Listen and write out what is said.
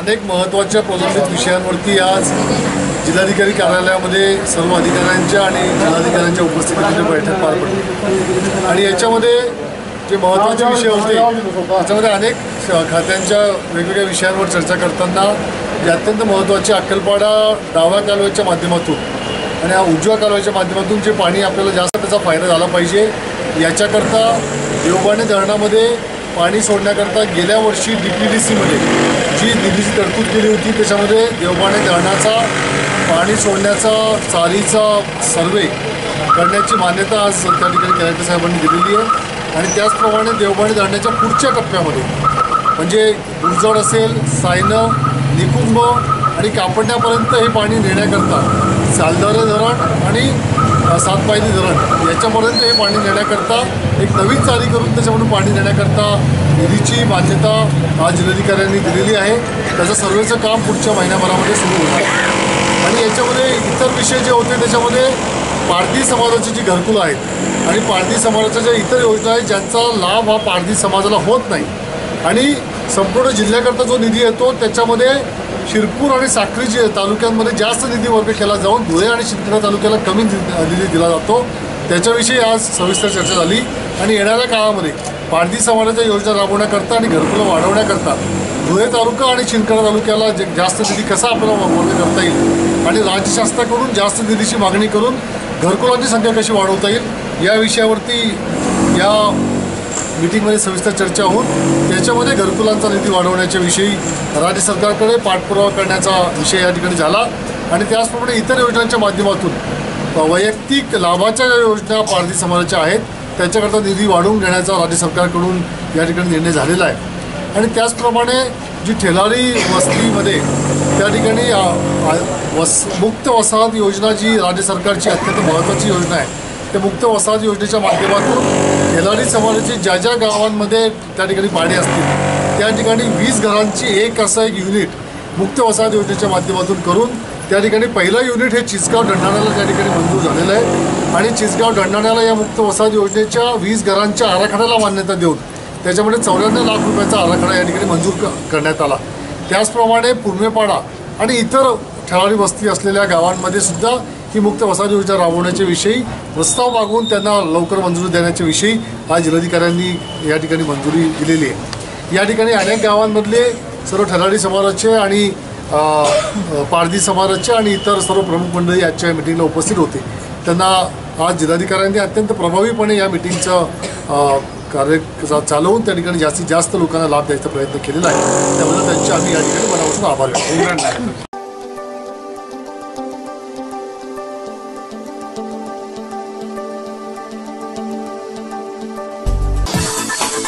अनेक महत्त्वाच्या प्रलंबित विषयांवरती आज जिल्हाधिकारी कार्यालयामध्ये सर्व अधिकाऱ्यांच्या आणि जिल्हाधिकाऱ्यांच्या उपस्थितीमध्ये बैठक पार पडली. आणि याच्यामध्ये जे महत्त्वाचे विषय होते त्याच्यामध्ये अनेक खात्यांच्या वेगवेगळ्या विषयांवर चर्चा करताना जे अत्यंत महत्त्वाचे अक्कलपाडा डाव्या कालव्याच्या माध्यमातून आणि हा उजव्या कालव्याच्या माध्यमातून जे पाणी आपल्याला जास्त त्याचा फायदा झाला पाहिजे याच्याकरता देवबाणे धरणामध्ये पाणी सोडण्याकरता गेल्या वर्षी डी पी डी सीमध्ये जी निधीची तरतूद केली होती त्याच्यामध्ये देवबाणे धरणाचा पाणी सोडण्याचा चालीचा सर्वे करण्याची मान्यता आज त्या ठिकाणी कलेक्टर साहेबांनी दिलेली आहे. आणि त्याचप्रमाणे देवबाणे धरणाच्या पुढच्या टप्प्यामध्ये म्हणजे गुरजड असेल सायनं निकुंभ आणि कापडण्यापर्यंत हे पाणी नेण्याकरता सालदारे धरण आणि अ, सातपायली धरण. याच्यापर्यंत हे पाणी नेण्याकरता एक नवीन चाली करून त्याच्यामधून पाणी नेण्याकरता निधीची मान्यता आज जिल्हाधिकाऱ्यांनी दिलेली आहे. त्याचं सर्वेचं काम पुढच्या महिन्याभरामध्ये सुरू होणार आहे आणि याच्यामध्ये इतर विषय जे होते त्याच्यामध्ये पारधी समाजाची जी घरकुलं आहेत आणि पारधी समाजाच्या ज्या इतर योजना आहेत ज्यांचा लाभ हा पारधी समाजाला होत नाही. आणि संपूर्ण जिल्ह्याकरता जो निधी येतो त्याच्यामध्ये शिरपूर आणि साक्री जे तालुक्यांमध्ये जास्त निधी वर्ग केला जाऊन धुळे आणि शिंदखेडा तालुक्याला कमी निधी दिला जातो. त्याच्याविषयी आज सविस्तर चर्चा झाली. आणि येणाऱ्या काळामध्ये पारधी समाजाच्या योजना राबवण्याकरता आणि घरकुलं वाढवण्याकरता धुळे तालुका आणि शिंदखेडा तालुक्याला जे जास्त निधी कसा आपल्याला वर्ग करता येईल आणि राज्य शासनाकडून जास्त निधीची मागणी करून घरकुलांची संख्या कशी वाढवता येईल या विषयावरती या मिटिंगमध्ये सविस्तर चर्चा होऊन त्याच्यामध्ये घरकुलांचा निधी वाढवण्याच्या विषयी राज्य सरकारकडे पाठपुरावा करण्याचा विषय या ठिकाणी झाला. आणि त्याचप्रमाणे इतर योजनांच्या माध्यमातून वैयक्तिक लाभाच्या ज्या योजना पारधी समाजाच्या आहेत त्याच्याकरता निधी वाढवून घेण्याचा राज्य सरकारकडून या ठिकाणी निर्णय झालेला आहे. आणि त्याचप्रमाणे जी ठेलारी वस्तीमध्ये त्या ठिकाणी वस मुक्त वसाहत योजना जी राज्य सरकारची अत्यंत महत्त्वाची योजना आहे त्या मुक्त वसाहत योजनेच्या माध्यमातून खेलाडी समाजाची ज्या ज्या गावांमध्ये त्या ठिकाणी पाणी असतील त्या ठिकाणी वीस घरांची एक असं एक युनिट मुक्त वसाहत योजनेच्या माध्यमातून करून त्या ठिकाणी पहिलं युनिट हे चिचगाव दंडाण्याला त्या ठिकाणी मंजूर झालेलं आहे. आणि चिचगाव दंडाण्याला या मुक्त वसाहत योजनेच्या वीस घरांच्या आराखड्याला मान्यता देऊन त्याच्यामध्ये चौऱ्याण्णव लाख रुपयाचा आराखडा या ठिकाणी मंजूर क- करण्यात आला. त्याचप्रमाणे पूर्वेपाडा आणि इतर ठराविक वस्ती असलेल्या गावांमध्ये सुद्धा ही मुक्त वसाहत योजना राबवण्याच्या विषयी प्रस्ताव मागवून त्यांना लवकर मंजुरी देण्याच्या विषयी आज जिल्हाधिकाऱ्यांनी या ठिकाणी मंजुरी दिलेली आहे. या ठिकाणी अनेक गावांमधले सर्व ठराडी समाजाचे आणि पारधी समाजाचे आणि इतर सर्व प्रमुख मंडळी आजच्या मिटिंगला उपस्थित होते. त्यांना आज जिल्हाधिकाऱ्यांनी अत्यंत प्रभावीपणे या मिटिंगचं कार्य चा- चालवून त्या ठिकाणी जास्तीत जास्त लोकांना लाभ द्यायचा प्रयत्न केलेला आहे. त्याबद्दल त्यांचे आम्ही या ठिकाणी मनापासून आभार व्यक्त